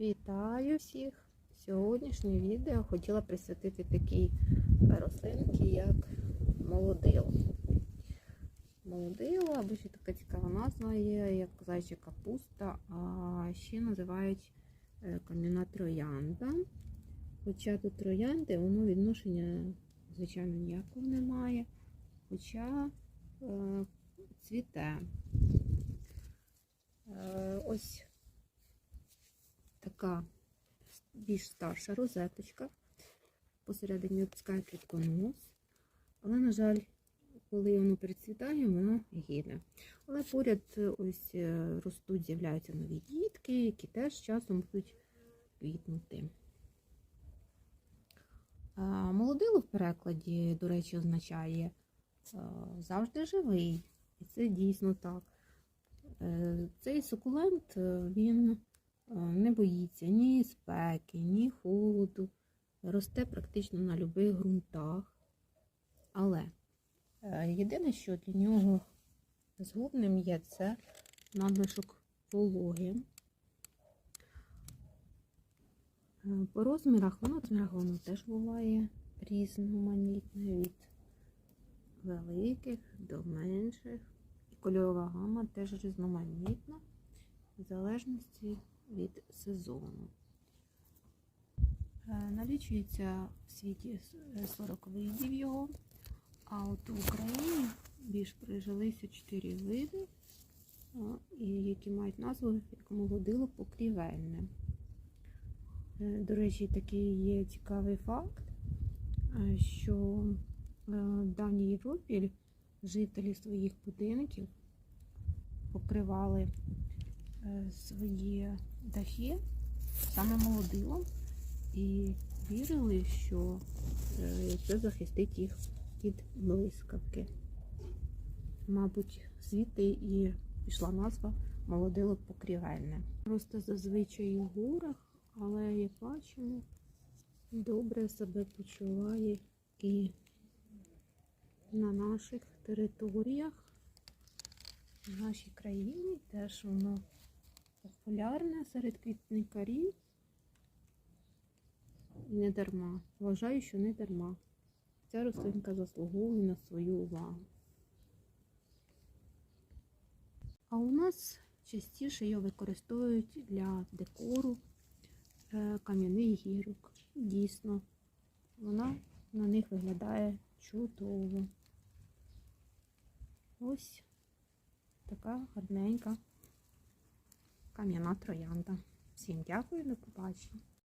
Вітаю всіх! Сьогоднішнє відео хотіла присвятити такій рослинці, як молодило. Молодило, або ще така цікава назва є, як зайча капуста, а ще називають е, кам'яна троянда. Хоча до троянди воно відношення, звичайно, ніякого немає. Хоча е, цвіте. Е, ось така більш старша розеточка. Посередині опускає квітконос. Але, на жаль, коли воно перецвітає, воно гине. Але поряд е, ось е, ростуть, з'являються нові дітки, які теж часом будуть квітнути. Молодило в перекладі, до речі, означає е, завжди живий. І це дійсно так. Цей сукулент він не боїться ні спеки, ні холоду, росте практично на будь-яких ґрунтах. Але е, єдине, що для нього згубним є, це надлишок вологи. Е, По розмірах, воно розмірах воно теж буває різноманітне від великих до менших. І кольорова гама теж різноманітна, в залежності від сезону. Е, Налічується в світі е, 40 видів його, а от в Україні більш прижилися 4 види, е, які мають назву як молодило покрівельне. Е, До речі, такий є цікавий факт, е, що е, в давній Європі жителі своїх будинків покривали е, свої дахи саме молодилом і вірили, що е, це захистить їх від блискавки. Мабуть, звідти і пішла назва молодило покрівельне. Просто зазвичай у горах, але як бачимо, добре себе почуває і на наших територіях, в нашій країні теж воно популярне серед квітникарів. І не дарма. Вважаю, що не дарма. Ця рослинка заслуговує на свою увагу. А у нас частіше його використовують для декору е, кам'яних гірок. Дійсно, вона на них виглядає чудово. Ось така гарненька кам'яна троянда. Всім дякую, до побачення.